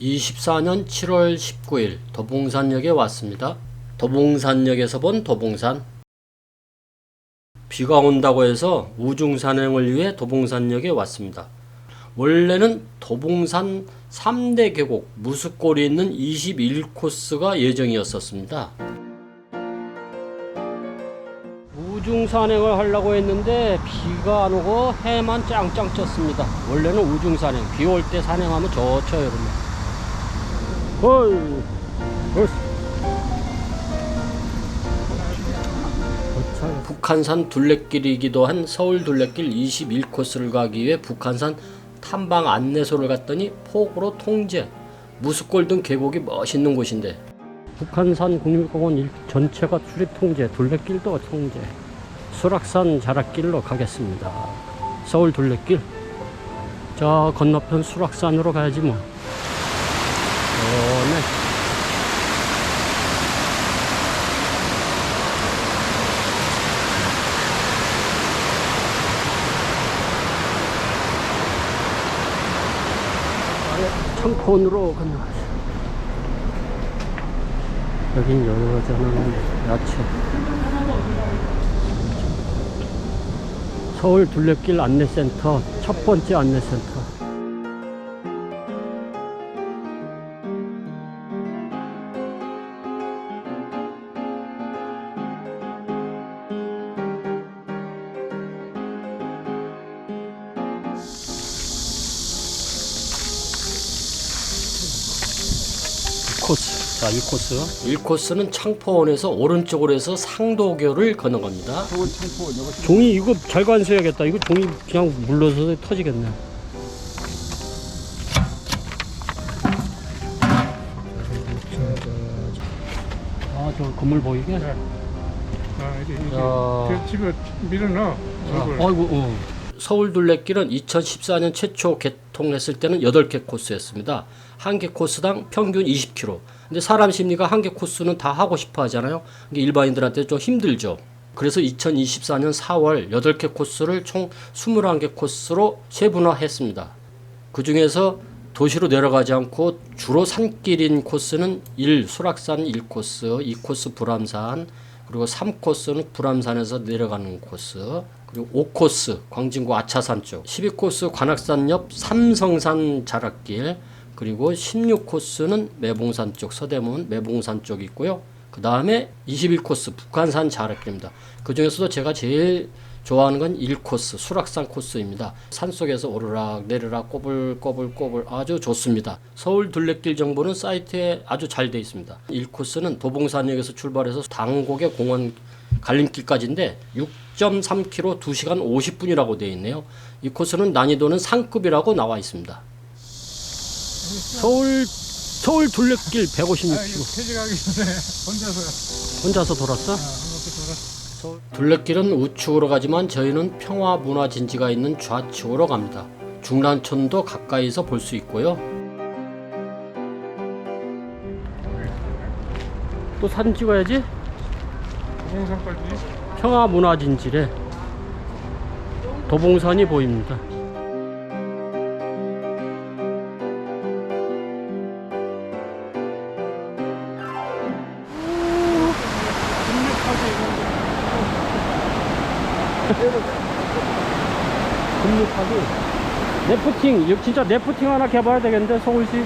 24년 7월 19일 도봉산역에 왔습니다. 도봉산역에서 본 도봉산. 비가 온다고 해서 우중산행을 위해 도봉산역에 왔습니다. 원래는 도봉산 3대 계곡 무수골이 있는 21코스가 예정이었었습니다. 우중산행을 하려고 했는데 비가 안 오고 해만 짱짱 쪘습니다. 원래는 우중산행 비 올 때 산행하면 좋죠 여러분. 어이, 어이. 북한산 둘레길이기도 한 서울 둘레길 21코스를 가기 위해 북한산 탐방 안내소를 갔더니 폭우로 통제, 무수골 등 계곡이 멋있는 곳인데 북한산 국립공원 일- 전체가 출입 통제, 둘레길도 통제, 수락산 자락길로 가겠습니다. 서울 둘레길. 저 건너편 수락산으로 가야지 뭐. 어, 네. 청콘으로 건너가죠. 여긴 여자는 야채. 서울 둘레길 안내센터 첫 번째 안내센터. 코스. 자, 이 코스. 1코스는 창포원에서 오른쪽으로 해서 상도교를 창포 저거 종이 이거 잘 관수해야겠다. 이거 종이 그냥 물러서 터지겠네. 아, 저 건물 보이게? 아 이게 이게 야. 그 집에 밀어넣어 저걸 아이고, 어. 서울 둘레길은 2014년 최초 개통했을 때는 8개 코스였습니다. 한 개 코스당 평균 20km. 근데 사람 심리가 한 개 코스는 다 하고 싶어 하잖아요. 이게 일반인들한테 좀 힘들죠. 그래서 2024년 4월 8개 코스를 총 21개 코스로 세분화했습니다. 그 중에서 도시로 내려가지 않고 주로 산길인 코스는 1. 수락산 1코스, 2코스 불암산, 그리고 3코스는 불암산에서 내려가는 코스, 그리고 5코스 광진구 아차산 쪽, 12코스 관악산 옆 삼성산 자락길, 그리고 16코스는 매봉산 쪽 서대문 매봉산 쪽 있고요. 그 다음에 21코스 북한산 자락길입니다. 그 중에서도 제가 제일 좋아하는 건 1코스 수락산 코스입니다. 산속에서 오르락 내리락 꼬불꼬불꼬불 아주 좋습니다. 서울 둘레길 정보는 사이트에 아주 잘 되어 있습니다. 1코스는 도봉산역에서 출발해서 당곡의 공원 갈림길까지인데 6.3km 2시간 50분이라고 되어 있네요. 이 코스는 난이도는 상급이라고 나와 있습니다. 서울 서울 둘레길 156km 아 퇴직하기 전에 혼자서 혼자서 돌았어? 아, 둘레길은 우측으로 가지만 저희는 평화 문화 진지가 있는 좌측으로 갑니다. 중란천도 가까이서 볼 수 있고요. 또 사진 찍어야지. 동영상까지 평화 문화 진지래. 도봉산이 보입니다. 금육하기 네프팅 이거 진짜 네프팅 하나 개발해야 되겠는데 서울시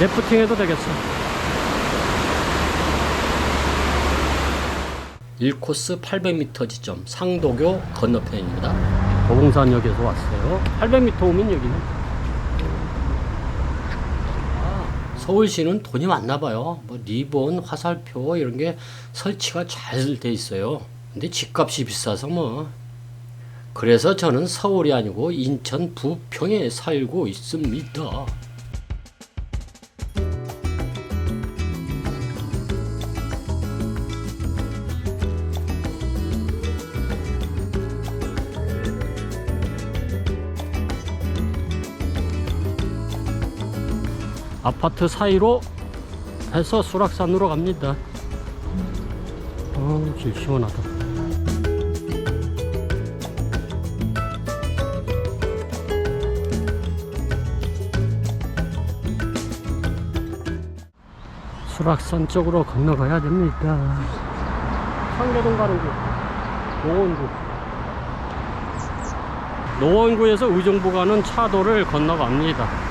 네프팅 해도 되겠어. 1코스 800m 지점 상도교 건너편입니다. 도봉산역에서 왔어요. 800m 오면 여기는 아, 서울시는 돈이 많나 봐요. 뭐 리본 화살표 이런 게 설치가 잘 돼 있어요. 근데 집값이 비싸서 뭐. 그래서 저는 서울이 아니고 인천 부평에 살고 있습니다. 아파트 사이로 해서 수락산으로 갑니다. 어, 좀 시원하다. 수락산 쪽으로 건너가야 됩니다. 상계동 가는 길, 노원구. 노원구에서 의정부 가는 차도를 건너갑니다.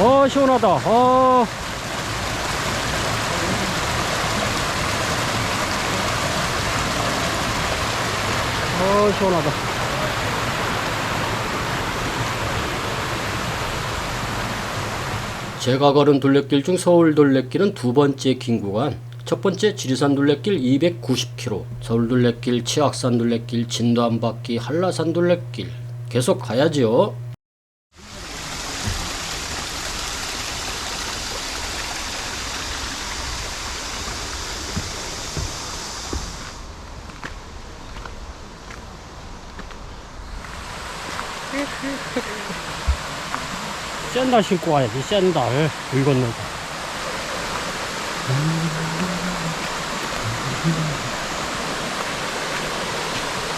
어 시원하다 어 어, 시원하다. 제가 걸은 둘레길 중 서울 둘레길은 두 번째 긴 구간. 첫 번째 지리산 둘레길 290km, 서울 둘레길, 치악산 둘레길, 진도 한 바퀴, 한라산 둘레길. 계속 가야지요. 샌들 신고 와야지 샌들 물 건너고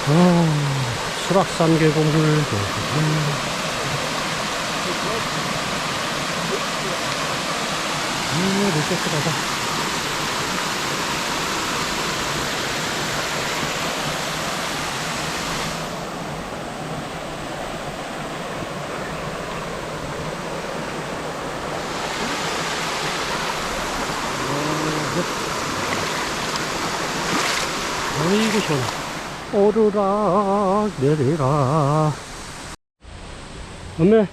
아, 수락산 계곡물. 아, 미쳤다. 어 이구 시원해. 오르락 내리락. 엄매.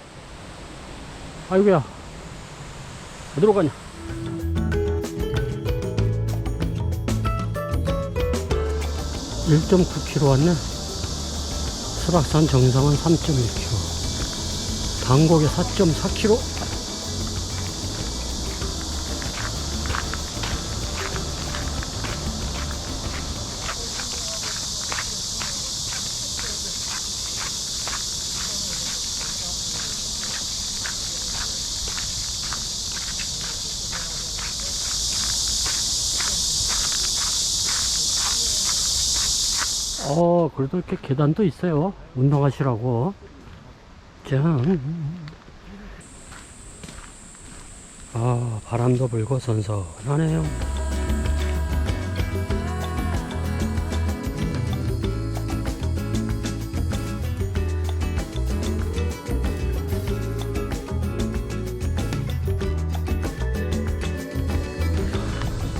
아이고야. 어디로 가냐? 1.9km 왔네. 설악산 정상은 3.1km 단곡에 4.4km 어, 그래도 이렇게 계단도 있어요. 운동하시라고. 짠. 아, 바람도 불고 선선하네요.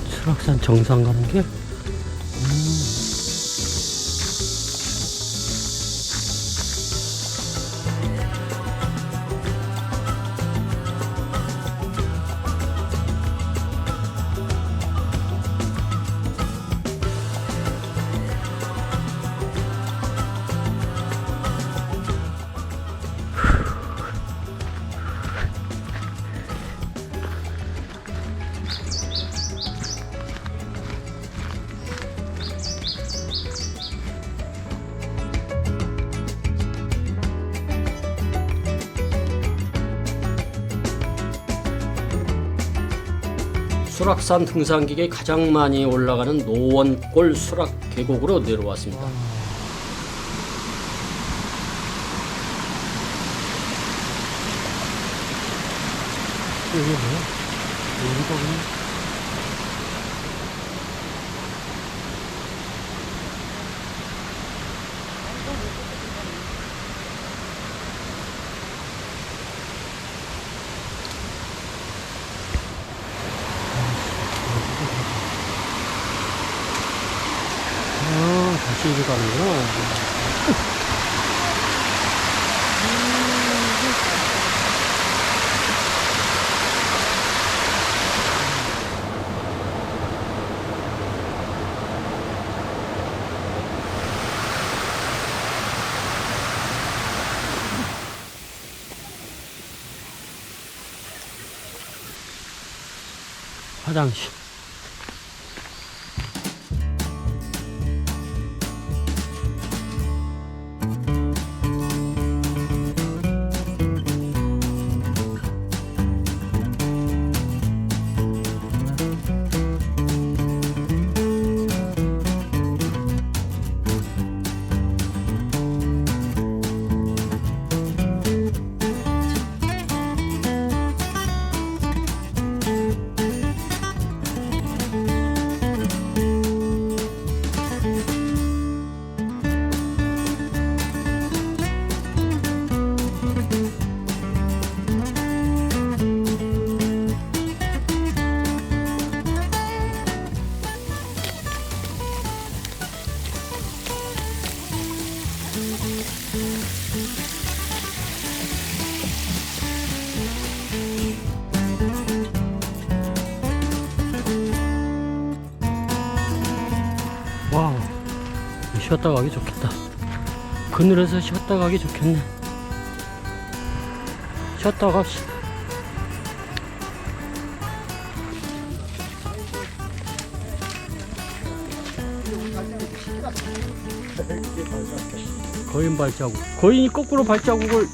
수락산 정상 가는 길? 수락산 등산객이 가장 많이 올라가는 노원골 수락 계곡으로 내려왔습니다. 이게 뭐야? 여기가 아, 다시 이리 가는구나. 화장실. 와우 쉬었다 가기 좋겠다. 그늘에서 쉬었다 가기 좋겠네. 쉬었다 갑시 거인 발자국. 거인이 거꾸로 발자국을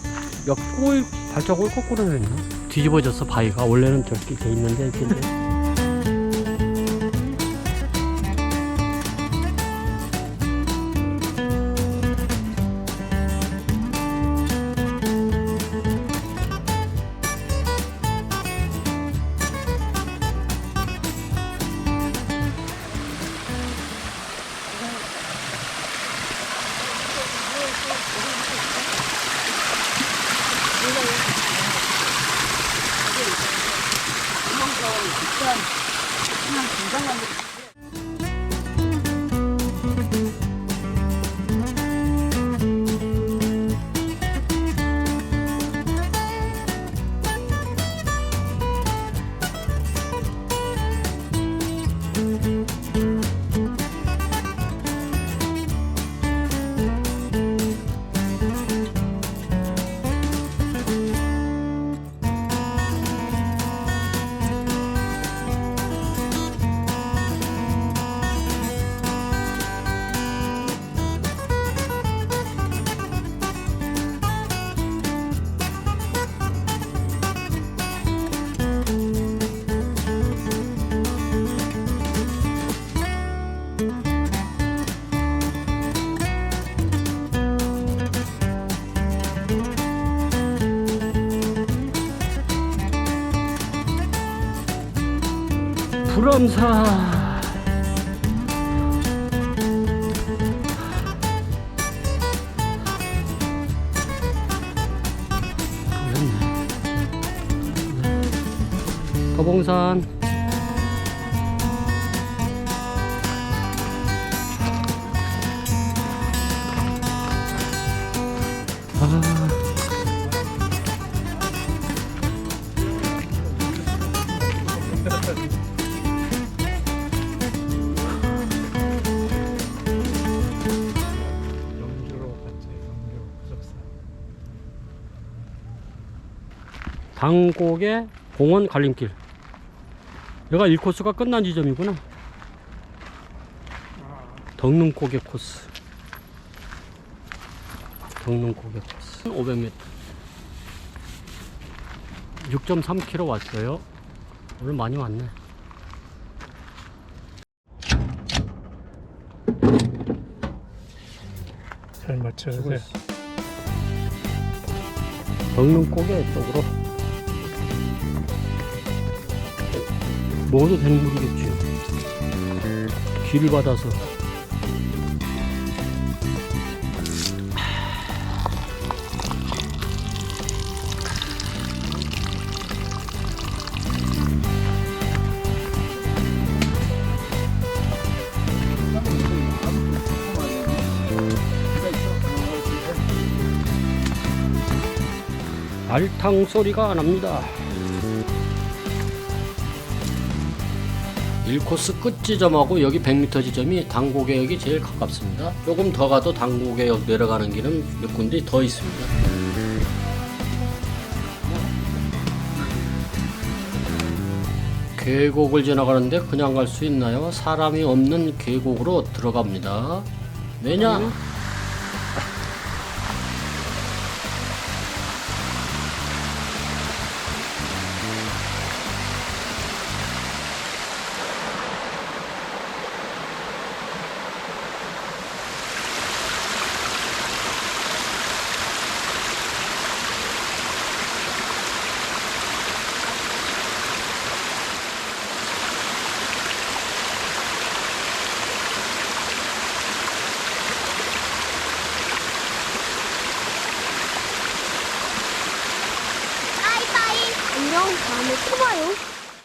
야 거인 발자국을 거꾸로 했나? 뒤집어졌어 바위가 원래는 저렇게 돼 있는데 불 암사. 도봉산 당곡의 공원 갈림길. 여기가 1코스가 끝난 지점이구나. 덕능고개 코스. 덕능고개 코스. 500m. 6.3km 왔어요. 오늘 많이 왔네. 잘 맞춰주세요 덕능고개 쪽으로. 먹어도 되는 물이겠지. 길을 받아서. 알탕 소리가 납니다. 1코스 끝 지점하고 여기 100m 지점이 당고개역이 제일 가깝습니다. 조금 더 가도 당고개역 내려가는 길은 몇 군데 더 있습니다. 계곡을 지나가는데 그냥 갈 수 있나요? 사람이 없는 계곡으로 들어갑니다. 왜냐?